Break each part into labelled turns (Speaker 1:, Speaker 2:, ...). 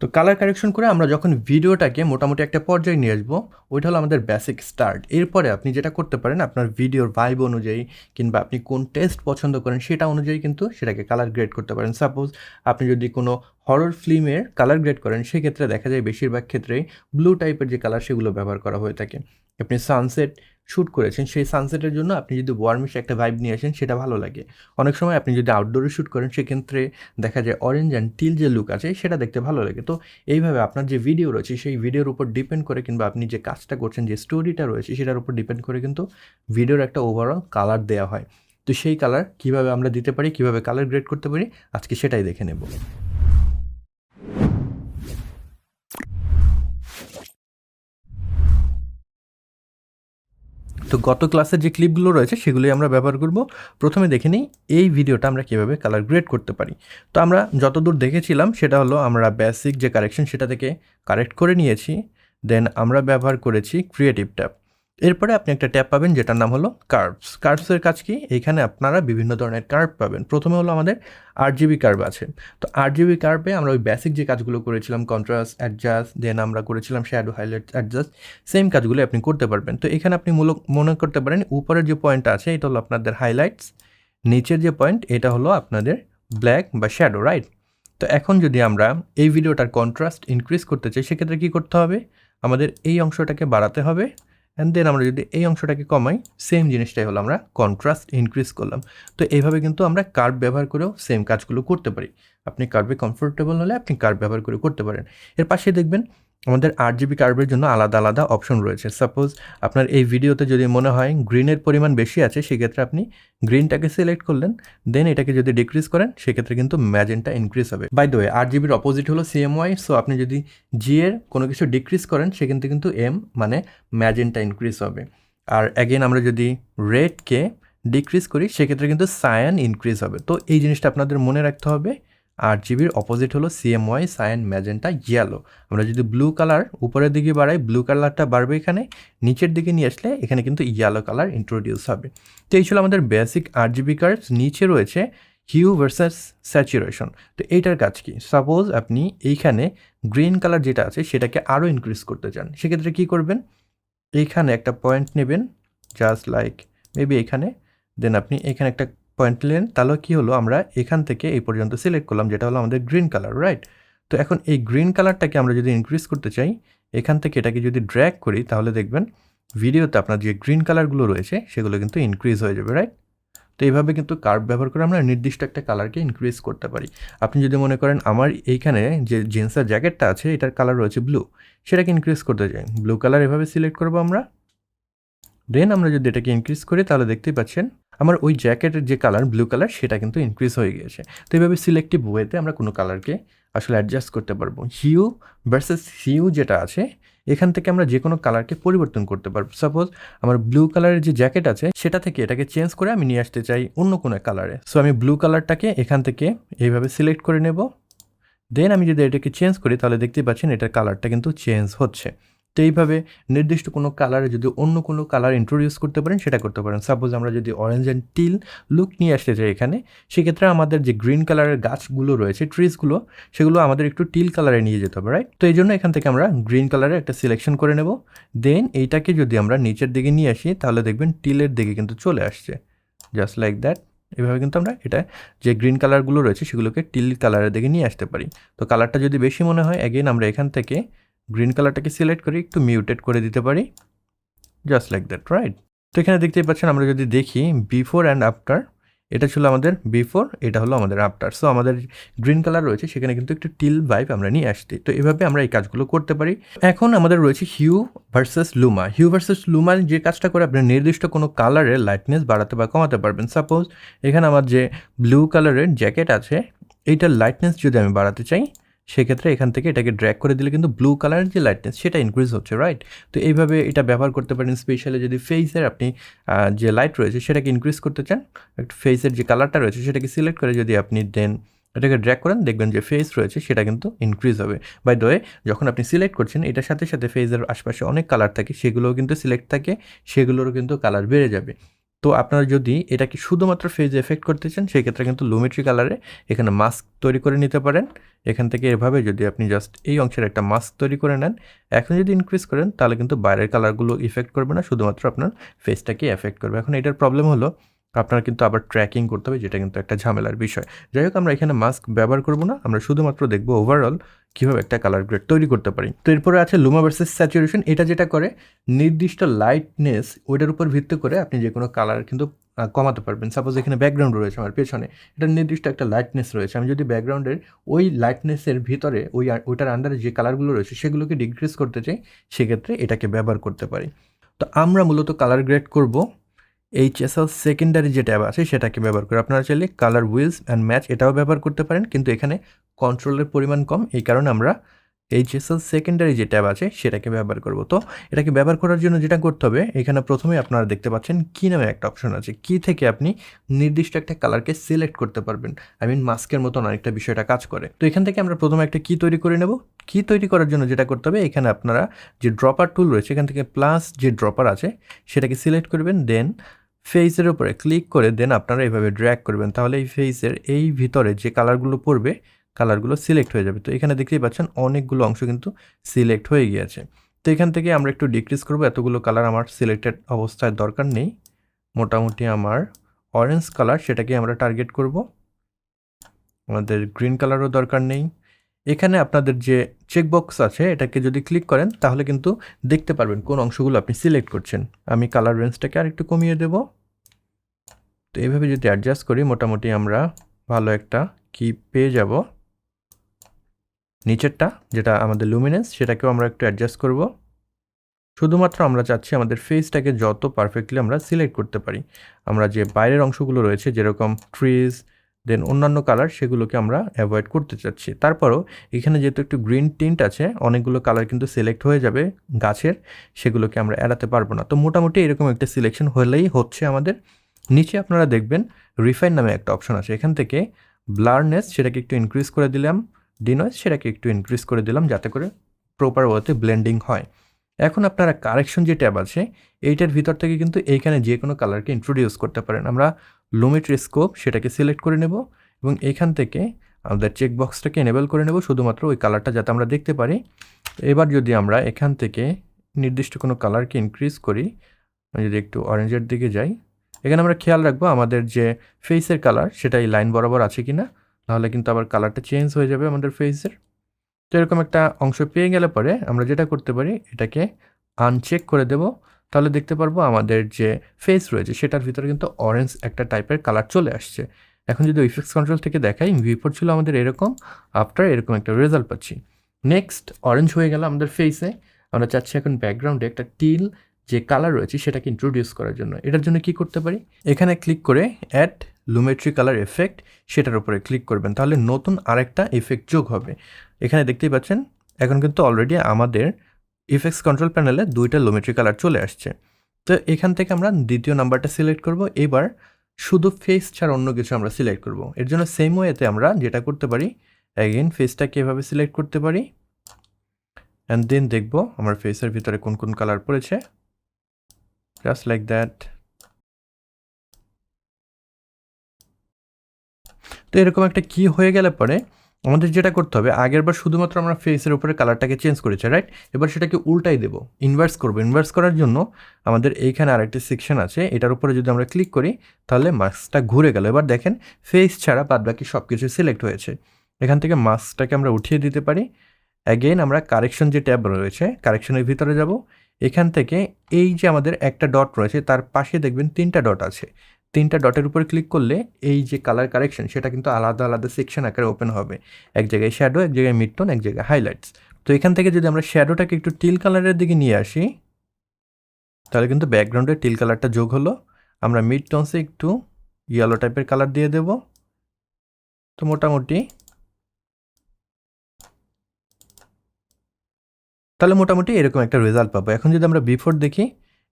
Speaker 1: তো colour correction করে আমরা যখন ভিডিওটাকে মোটামুটি একটা পর্যায়ে নিয়ে আসব, ওইটা হলো আমাদের বেসিক স্টার্ট এরপরে আপনি যেটা করতে পারেন, আপনার ভিডিওর ভাইব অনুযায়ী কিংবা আপনি কোন টেস্ট পছন্দ করেন সেটা অনুযায়ী কিন্তু সেটাকে কালার গ্রেড করতে পারেন। সাপোজ আপনি যদি কোনো হরর ফিল্মের কালার গ্রেড করেন, সেক্ষেত্রে দেখা যায় বেশিরভাগ ক্ষেত্রেই ব্লু টাইপের যে কালার সেগুলো ব্যবহার করা হয়ে থাকে। আপনি সানসেট শ্যুট করেছেন, সেই সানসেটের জন্য আপনি যদি ওয়ার্মিশ একটা ভাইব নিয়ে আসেন, সেটা ভালো লাগে। অনেক সময় আপনি যদি আউটডোরে শ্যুট করেন, সেক্ষেত্রে দেখা যায় অরেঞ্জ অ্যান্ড টিল যে লুক আছে, সেটা দেখতে ভালো লাগে। তো এইভাবে আপনার যে ভিডিও রয়েছে, সেই ভিডিওর উপর ডিপেন্ড করে কিংবা আপনি যে কাজটা করছেন, যে স্টোরিটা রয়েছে, সেটার উপর ডিপেন্ড করে কিন্তু ভিডিওর একটা ওভারঅল কালার দেওয়া হয়। তো সেই কালার কীভাবে আমরা দিতে পারি, কীভাবে কালার গ্রেড করতে পারি, আজকে সেটাই দেখে নেব। তো গত ক্লাসের যে ক্লিপগুলো রয়েছে সেগুলোই আমরা ব্যবহার করব। প্রথমে দেখে নিই এই ভিডিওটা আমরা কীভাবে কালার গ্রেড করতে পারি। তো আমরা যতদূর দেখেছিলাম সেটা হলো আমরা বেসিক যে কারেকশন সেটা থেকে কারেক্ট করে নিয়েছি দেন আমরা ব্যবহার করেছি ক্রিয়েটিভ ট্যাব এরপরে আপনি একটা ট্যাব পাবেন যেটার নাম হলো কার্ভস। কার্ভসের কাজ কি? এইখানে আপনারা বিভিন্ন ধরনের কার্ভ পাবেন। প্রথমে হলো আমাদের আট জিবি কার্ভ আছে। তো আট জিবি কার্ভে আমরা ওই বেসিক যে কাজগুলো করেছিলাম কন্ট্রাস্ট অ্যাডজাস্ট দেন আমরা করেছিলাম শ্যাডো হাইলাইট অ্যাডজাস্ট সেম কাজগুলো আপনি করতে পারবেন। তো এখানে আপনি মূলক মনে করতে পারেন উপরের যে পয়েন্টটা আছে, এটা হলো আপনাদের হাইলাইটস নিচের যে পয়েন্ট এটা হলো আপনাদের ব্ল্যাক বা শ্যাডো রাইট তো এখন যদি আমরা এই ভিডিওটার কন্ট্রাস্ট ইনক্রিজ করতে চাই, সেক্ষেত্রে কী করতে হবে? আমাদের এই অংশটাকে বাড়াতে হবে। অ্যান্ড দেন আমরা যদি এই অংশটাকে কমাই সেম জিনিসটাই হলো আমরা কন্ট্রাস্ট ইনক্রিজ করলাম। তো এইভাবে কিন্তু আমরা কার্ভ ব্যবহার করেও সেম কাজগুলো করতে পারি। আপনি কার্ভে কমফোর্টেবল হলে আপনি কার্ভ ব্যবহার করে করতে পারেন। এর পাশে দেখবেন আমাদের আট জিবি কার্ভের জন্য আলাদা আলাদা অপশন রয়েছে। সাপোজ আপনার এই ভিডিওতে যদি মনে হয় গ্রিনের পরিমাণ বেশি আছে, সেক্ষেত্রে আপনি গ্রিনটাকে সিলেক্ট করলেন দেন এটাকে যদি ডিক্রিজ করেন, সেক্ষেত্রে কিন্তু ম্যাজেনটা ইনক্রিজ হবে। বাই দ্য ওয়ে আট জিবির অপোজিট হলো সিএমওয়াই সো আপনি যদি জি এর কোনো কিছু ডিক্রিজ করেন, সেক্ষেত্রে কিন্তু এম মানে ম্যাজেনটা ইনক্রিজ হবে। আর অ্যাগেন আমরা যদি রেডকে ডিক্রিজ করি, সেক্ষেত্রে কিন্তু সায়ান ইনক্রিজ হবে। তো এই জিনিসটা আপনাদের মনে রাখতে হবে। আট জিবির অপোজিট হলো সিএমওয়াই সায়ান ম্যাজেন্টা ইয়েলো আমরা যদি ব্লু কালার উপরের দিকে বাড়াই ব্লু কালারটা বাড়বে এখানে, নিচের দিকে নিয়ে আসলে এখানে কিন্তু ইয়েলো কালার ইন্ট্রোডিউস হবে। তো এই ছিল আমাদের বেসিক আট জিবি নিচে রয়েছে হিউ ভার্সাস স্যাচুরেশন তো এইটার কাজ কি? সাপোজ আপনি এইখানে গ্রিন কালার যেটা আছে সেটাকে আরও ইনক্রিজ করতে চান, সেক্ষেত্রে কী করবেন? এইখানে একটা পয়েন্ট নেবেন জাস্ট লাইক মেবি এখানে দেন আপনি এখানে একটা পয়েন্ট নিলেন তাহলে কী হলো? আমরা এখান থেকে এই পর্যন্ত সিলেক্ট করলাম, যেটা হলো আমাদের গ্রিন কালার রাইট তো এখন এই গ্রিন কালারটাকে আমরা যদি ইনক্রিজ করতে চাই, এখান থেকে এটাকে যদি ড্র্যাগ করি, তাহলে দেখবেন ভিডিওতে আপনার যে গ্রিন কালারগুলো রয়েছে, সেগুলো কিন্তু ইনক্রিজ হয়ে যাবে রাইট তো এইভাবে কিন্তু কার্ভ ব্যবহার করে আমরা নির্দিষ্ট একটা কালারকে ইনক্রিজ করতে পারি। আপনি যদি মনে করেন আমার এইখানে যে জিন্সের জ্যাকেটটা আছে, এটার কালার রয়েছে ব্লু সেটাকে ইনক্রিজ করতে চাই। ব্লু কালার এভাবে সিলেক্ট করব আমরা। দেন আমরা যদি এটাকে ইনক্রিজ করি, তাহলে দেখতেই পাচ্ছেন আমার ওই জ্যাকেটের যে কালার ব্লু কালার সেটা কিন্তু ইনক্রিজ হয়ে গিয়েছে। তো এইভাবে সিলেক্টিভ ওয়েতে আমরা কোনো কালারকে আসলে অ্যাডজাস্ট করতে পারব। হিউ ভার্সেস হিউ যেটা আছে, এখান থেকে আমরা যে কোনো কালারকে পরিবর্তন করতে পারব। সাপোজ আমার ব্লু কালারের যে জ্যাকেট আছে, সেটা থেকে এটাকে চেঞ্জ করে আমি নিয়ে আসতে চাই অন্য কোনো কালারে সো আমি ব্লু কালারটাকে এখান থেকে এইভাবে সিলেক্ট করে নেব। দেন আমি যদি এটাকে চেঞ্জ করি, তাহলে দেখতেই পাচ্ছেন এটার কালারটা কিন্তু চেঞ্জ হচ্ছে। তো এইভাবে নির্দিষ্ট কোনো কালারে যদি অন্য কোনো কালার ইন্ট্রোডিউস করতে পারেন, সেটা করতে পারেন। সাপোজ আমরা যদি অরেঞ্জ অ্যান্ড টিল লুক নিয়ে আসতে চাই এখানে, সেক্ষেত্রে আমাদের যে গ্রিন কালারের গাছগুলো রয়েছে ট্রিজগুলো সেগুলো আমাদের একটু টিল কালারে নিয়ে যেতে হবে রাইট তো এই জন্য এখান থেকে আমরা গ্রিন কালারের একটা সিলেকশন করে নেব। দেন এইটাকে যদি আমরা নিচের দিকে নিয়ে আসি, তাহলে দেখবেন টিলের দিকে কিন্তু চলে আসছে। জাস্ট লাইক দ্যাট এভাবে কিন্তু আমরা এটা যে গ্রিন কালারগুলো রয়েছে, সেগুলোকে টিল কালারের দিকে নিয়ে আসতে পারি। তো কালারটা যদি বেশি মনে হয় অ্যাগেন আমরা এখান থেকে গ্রিন কালারটাকে সিলেক্ট করে একটু মিউটেড করে দিতে পারি। জাস্ট লাইক দ্যাট রাইট তো এখানে দেখতেই পাচ্ছেন আমরা যদি দেখি বিফোর অ্যান্ড আফটার এটা ছিল আমাদের বিফোর এটা হলো আমাদের আফটার সো আমাদের গ্রিন কালার রয়েছে, সেখানে কিন্তু একটু টিল ভাইব আমরা নিয়ে আসছি। তো এভাবে আমরা এই কাজগুলো করতে পারি। এখন আমাদের রয়েছে hue versus luma hue versus luma যে কাজটা করে আপনি নির্দিষ্ট কোনো কালারের লাইটনেস বাড়াতে বা কমাতে পারবেন। সাপোজ এখানে আমার যে ব্লু কালারের জ্যাকেট আছে, এইটার লাইটনেস যদি আমি বাড়াতে চাই সেক্ষেত্রে এখান থেকে এটাকে ড্র্যাক করে দিলে কিন্তু ব্লু কালারের যে লাইটনেস সেটা ইনক্রিজ হচ্ছে রাইট তো এইভাবে এটা ব্যবহার করতে পারেন স্পেশালি যদি ফেসের আপনি যে লাইট রয়েছে, সেটাকে ইনক্রিজ করতে চান ফেসের যে কালারটা রয়েছে, সেটাকে সিলেক্ট করে যদি আপনি দেন, এটাকে ড্র্যাক করেন, দেখবেন যে ফেস রয়েছে, সেটা কিন্তু ইনক্রিজ হবে। বাই দয়ে যখন আপনি সিলেক্ট করছেন, এটার সাথে সাথে ফেসের আশপাশে অনেক কালার থাকে, সেগুলোও কিন্তু সিলেক্ট থাকে, সেগুলোরও কিন্তু কালার বেড়ে যাবে। তো আপনারা যদি এটাকে শুধুমাত্র ফেজ এফেক্ট করতে চান সেই ক্ষেত্রে কিন্তু লুমেট্রি কালারে এখানে মাস্ক তৈরি করে নিতে পারেন। এখান থেকে এভাবে যদি আপনি জাস্ট এই অংশের একটা মাস্ক তৈরি করে নেন, এখন যদি ইনক্রিজ করেন, তাহলে কিন্তু বাইরের কালারগুলো ইফেক্ট করবে না, শুধুমাত্র আপনার ফেসটাকে এফেক্ট করবে। এখন এটার প্রবলেম হলো আপনার কিন্তু আবার ট্র্যাকিং করতে হবে, যেটা কিন্তু একটা ঝামেলার বিষয়। যাই হোক, আমরা এখানে মাস্ক ব্যবহার করব না, আমরা শুধুমাত্র দেখব ওভারঅল কীভাবে একটা কালার গ্রেড তৈরি করতে পারি। তো এরপরে আছে লুমা ভার্সেস স্যাচুরেশন এটা যেটা করে, নির্দিষ্ট লাইটনেস ওইটার উপর ভিত্তি করে আপনি যে কোনো কালার কিন্তু কমাতে পারবেন। সাপোজ এখানে ব্যাকগ্রাউন্ড রয়েছে আমার পেছনে, এটা নির্দিষ্ট একটা লাইটনেস রয়েছে। আমি যদি ব্যাকগ্রাউন্ডের ওই লাইটনেসের ভিতরে ওই ওইটার আন্ডারে যে কালারগুলো রয়েছে, সেগুলোকে ডিক্রিজ করতে চাই, সেক্ষেত্রে এটাকে ব্যবহার করতে পারি। তো আমরা মূলত কালার গ্রেড করব। এইচএসএল সেকেন্ডারি যে ট্যাব আছে, সেটাকে ব্যবহার করে আপনারা চাইলে কালার উইলস অ্যান্ড ম্যাচ এটাও ব্যবহার করতে পারেন, কিন্তু এখানে কন্ট্রোলের পরিমাণ কম, এই কারণে আমরা এইচএসএল সেকেন্ডারি যে ট্যাব আছে, সেটাকে ব্যবহার করব। তো এটাকে ব্যবহার করার জন্য যেটা করতে হবে, এখানে প্রথমে আপনারা দেখতে পাচ্ছেন কি নামে একটা অপশন আছে। কি থেকে আপনি নির্দিষ্ট একটা কালারকে সিলেক্ট করতে পারবেন? আই মিন মাস্কের মতন অনেকটা বিষয়টা কাজ করে। তো এখান থেকে আমরা প্রথমে একটা কি তৈরি করে নেব। কি তৈরি করার জন্য যেটা করতে হবে, এখানে আপনারা যে ড্রপার টুল রয়েছে, এখান থেকে প্লাস যে ড্রপার আছে, সেটাকে সিলেক্ট করবেন দেন ফেসের উপরে ক্লিক করে দেন আপনারা এইভাবে ড্র্যাগ করবেন। তাহলে এই ফেসের এই ভিতরে যে কালারগুলো পড়বে কালারগুলো সিলেক্ট হয়ে যাবে। তো এখানে দেখতেই পাচ্ছেন অনেকগুলো অংশ কিন্তু সিলেক্ট হয়ে গিয়েছে। তো এখান থেকে আমরা একটু ডিক্রিজ করব। এতগুলো কালার আমার সিলেক্টেড অবস্থায় দরকার নেই। মোটামুটি আমার অরেঞ্জ কালার সেটাকে আমরা টার্গেট করব। আমাদের গ্রিন কালারও দরকার নেই। এখানে আপনাদের যে চেকবক্স আছে, এটাকে যদি ক্লিক করেন, তাহলে কিন্তু দেখতে পারবেন কোন অংশগুলো আপনি সিলেক্ট করছেন। আমি কালার রেঞ্জটাকে আর একটু কমিয়ে দেব। তো এইভাবে যদি অ্যাডজাস্ট করি, মোটামুটি আমরা ভালো একটা কি পেয়ে যাব। নিচেরটা, যেটা আমাদের লুমিনেন্স সেটাকেও আমরা একটু অ্যাডজাস্ট করব। শুধুমাত্র আমরা চাচ্ছি আমাদের ফেসটাকে যত পারফেক্টলি আমরা সিলেক্ট করতে পারি। আমরা যে বাইরের অংশগুলো রয়েছে, যেরকম ট্রিজ দেন অন্যান্য কালার সেগুলোকে আমরা অ্যাভয়েড করতে চাচ্ছি। তারপরও এখানে যেহেতু একটু গ্রিন টিন্ট আছে, অনেকগুলো কালার কিন্তু সিলেক্ট হয়ে যাবে গাছের, সেগুলোকে আমরা এড়াতে পারব না। তো মোটামুটি এরকম একটা সিলেকশন হলেই হচ্ছে আমাদের। নিচে আপনারা দেখবেন রিফাইন নামে একটা অপশন আছে। এখান থেকে ব্লারনেস সেটাকে একটু ইনক্রিজ করে দিলাম। ডিনয়েস সেটাকে একটু ইনক্রিজ করে দিলাম যাতে করে প্রপার ওয়েতে ব্লেন্ডিং হয়। এখন আপনারা কারেকশন যে ট্যাব আছে, এইটার ভিতর থেকে কিন্তু এইখানে যে কোনো কালারকে ইন্ট্রোডিউস করতে পারেন। আমরা লুমিট্রি স্কোপ সেটাকে সিলেক্ট করে নেব এবং এখান থেকে আমাদের চেকবক্সটাকে এনেবল করে নেব শুধুমাত্র ওই কালারটা যাতে আমরা দেখতে পারি। এবার যদি আমরা এখান থেকে নির্দিষ্ট কোনো কালারকে ইনক্রিজ করি যদি একটু অরেঞ্জের দিকে যাই, এখানে আমরা খেয়াল রাখব আমাদের যে ফেসের কালার সেটা এই লাইন বরাবর আছে কি না নাহলে কিন্তু আবার কালারটা চেঞ্জ হয়ে যাবে আমাদের ফেসের তো এরকম একটা অংশ পেয়ে গেলে পরে আমরা যেটা করতে পারি, এটাকে আনচেক করে দেব। তাহলে দেখতে পারব আমাদের যে ফেস রয়েছে, সেটার ভিতরে কিন্তু অরেঞ্জ একটা টাইপের কালার চলে আসছে। এখন যদি ইফেক্টস কন্ট্রোল থেকে দেখাই ভিপোর ছিল আমাদের এরকম আফটার এরকম একটা রেজাল্ট পাচ্ছি। নেক্সট অরেঞ্জ হয়ে গেল আমাদের ফেসে আমরা চাচ্ছি এখন ব্যাকগ্রাউন্ডে একটা টিল যে কালার রয়েছে, সেটাকে ইন্ট্রোডিউস করার জন্য। এটার জন্য কি করতে পারি? এখানে ক্লিক করে অ্যাড লুমেট্রি কালার এফেক্ট সেটার উপরে ক্লিক করবেন। তাহলে নতুন আরেকটা এফেক্ট যোগ হবে। এখানে দেখতেই পাচ্ছেন, এখন কিন্তু অলরেডি আমাদের ইফেক্টস কন্ট্রোল প্যানেলে দুইটা লোমেট্রি কালার চলে আসছে। তো এখান থেকে আমরা দ্বিতীয় নাম্বারটা সিলেক্ট করব। এবার শুধু ফেস ছাড়া অন্য কিছু আমরা সিলেক্ট করব। এর জন্য সেম ওয়েতে আমরা যেটা করতে পারি অ্যাগেন ফেসটাকে এভাবে সিলেক্ট করতে পারি? অ্যান্ড দেন দেখব আমার ফেসের ভিতরে কোন কোন কালার পড়েছে। জাস্ট লাইক দ্যাট তো এরকম একটা কি হয়ে গেলে পরে আমাদের যেটা করতে হবে আগের বার শুধুমাত্র আমরা ফেসের উপরে কালারটাকে চেঞ্জ করেছি রাইট এবার সেটাকে উল্টাই দেবো ইনভার্স করব। ইনভার্স করার জন্য আমাদের এইখানে আরেকটি সেকশন আছে, এটার উপরে যদি আমরা ক্লিক করি, তাহলে মাস্কটা ঘুরে গেল। এবার দেখেন ফেস ছাড়া বাদ বাকি সব কিছু সিলেক্ট হয়েছে। এখান থেকে মাস্কটাকে আমরা উঠিয়ে দিতে পারি। অ্যাগেন আমরা কারেকশন যে ট্যাব রয়েছে কারেকশনের ভিতরে যাব। এখান থেকে এই যে আমাদের একটা ডট রয়েছে, তার পাশে দেখবেন তিনটা ডট আছে। তিনটা ডটের উপর ক্লিক করলে এই যে কালার কারেকশন সেটা কিন্তু আলাদা আলাদা সেকশন আকারে ওপেন হবে। এক জায়গায় শ্যাডো এক জায়গায় মিডটোন এক জায়গায় হাইলাইটস তো এখান থেকে যদি আমরা শ্যাডোটাকে একটু টিল কালারের দিকে নিয়ে আসি, তাহলে কিন্তু ব্যাকগ্রাউন্ডে টিল কালারটা যোগ হলো। আমরা মিড টোনসে একটু ইয়েলো টাইপের কালার দিয়ে দেব। তো মোটামুটি তাহলে মোটামুটি এরকম একটা রেজাল্ট পাবো। এখন যদি আমরা বিফোর দেখি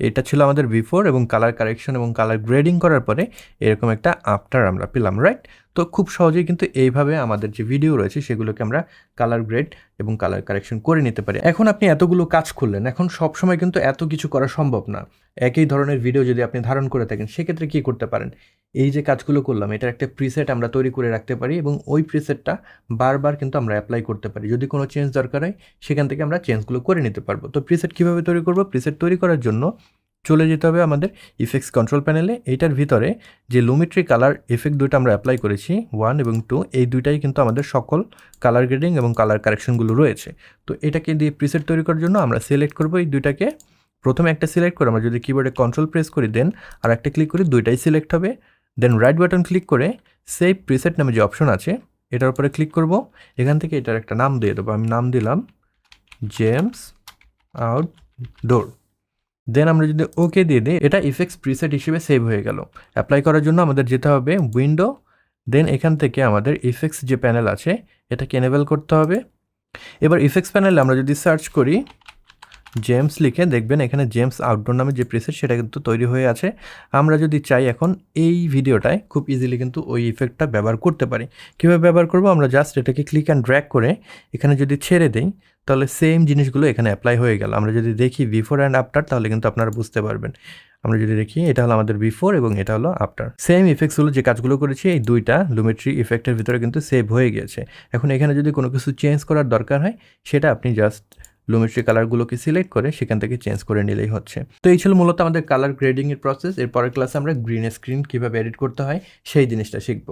Speaker 1: এটা ছিল আমাদের বিফোর এবং কালার কারেকশন এবং কালার গ্রেডিং করার পরে এরকম একটা আফটার আমরা পেলাম রাইট তো খুব সহজেই কিন্তু এইভাবে আমাদের যে ভিডিও রয়েছে সেগুলোকে আমরা কালার গ্রেড এবং কালার কারেকশন করে নিতে পারি। এখন আপনি এতগুলো কাজ করলেন, এখন সব সময় কিন্তু এত কিছু করা সম্ভব না। একই ধরনের ভিডিও যদি আপনি ধারণ করে থাকেন, সেক্ষেত্রে কী করতে পারেন? এই যে কাজগুলো করলাম, এটার একটা প্রিসেট আমরা তৈরি করে রাখতে পারি এবং ওই প্রিসেটটা বারবার কিন্তু আমরা অ্যাপ্লাই করতে পারি। যদি কোনো চেঞ্জ দরকার হয়, সেখান থেকে আমরা চেঞ্জগুলো করে নিতে পারব। তো প্রিসেট কীভাবে তৈরি করব? প্রিসেট তৈরি করার জন্য চলে যেতে হবে আমাদের ইফেক্টস কন্ট্রোল প্যানেলে এইটার ভিতরে যে লুমিট্রি কালার ইফেক্ট দুইটা আমরা অ্যাপ্লাই করেছি ওয়ান এবং টু এই দুইটাই কিন্তু আমাদের সকল কালার গ্রেডিং এবং কালার কারেকশনগুলো রয়েছে। তো এটাকে দিয়ে প্রিসেট তৈরি করার জন্য আমরা সিলেক্ট করব এই দুইটাকে। প্রথমে একটা সিলেক্ট করে আমরা যদি কিবোর্ডে কন্ট্রোল প্রেস করি দেন আর একটা ক্লিক করি দুইটাই সিলেক্ট হবে। দেন রাইট বাটন ক্লিক করে সেভ প্রিসেট নামে যে অপশন আছে, এটার উপরে ক্লিক করব। এখান থেকে এটার একটা নাম দিয়ে দেবো। আমি নাম দিলাম জেমস আউটডোর দেন আমরা যদি ওকে দিয়ে দিই, এটা ইফেক্টস প্রিসেট হিসেবে সেভ হয়ে গেল। অ্যাপ্লাই করার জন্য আমাদের যেতে হবে উইন্ডো দেন এখান থেকে আমাদের ইফেক্টস যে প্যানেল আছে, এটাকে এনেবেল করতে হবে। এবার ইফেক্টস প্যানেলে আমরা যদি সার্চ করি জেমস লিখে দেখবেন এখানে জেমস আউটডোর নামে যে প্রেসেট সেটা কিন্তু তৈরি হয়ে আছে। আমরা যদি চাই এখন এই ভিডিওটায় খুব ইজিলি কিন্তু ওই ইফেক্টটা ব্যবহার করতে পারি। কীভাবে ব্যবহার করব? আমরা জাস্ট এটাকে ক্লিক অ্যান্ড ড্র্যাগ করে এখানে যদি ছেড়ে দিই, তাহলে সেম জিনিসগুলো এখানে অ্যাপ্লাই হয়ে গেল। আমরা যদি দেখি বিফোর অ্যান্ড আফটার তাহলে কিন্তু আপনারা বুঝতে পারবেন। আমরা যদি দেখি, এটা হলো আমাদের বিফোর এবং এটা হলো আফটার সেম ইফেক্টসগুলো যে কাজগুলো করেছি, এই দুইটা লুমেট্রি ইফেক্টের ভিতরে কিন্তু সেভ হয়ে গিয়েছে। এখন এখানে যদি কোনো কিছু চেঞ্জ করার দরকার হয়, সেটা আপনি জাস্ট লুমেট্রি কালারগুলোকে সিলেক্ট করে সেখান থেকে চেঞ্জ করে নিলেই হচ্ছে। তো এই ছিল মূলত আমাদের কালার গ্রেডিংয়ের প্রসেস এরপরের ক্লাসে আমরা গ্রিন স্ক্রিন কীভাবে এডিট করতে হয়, সেই জিনিসটা শিখব।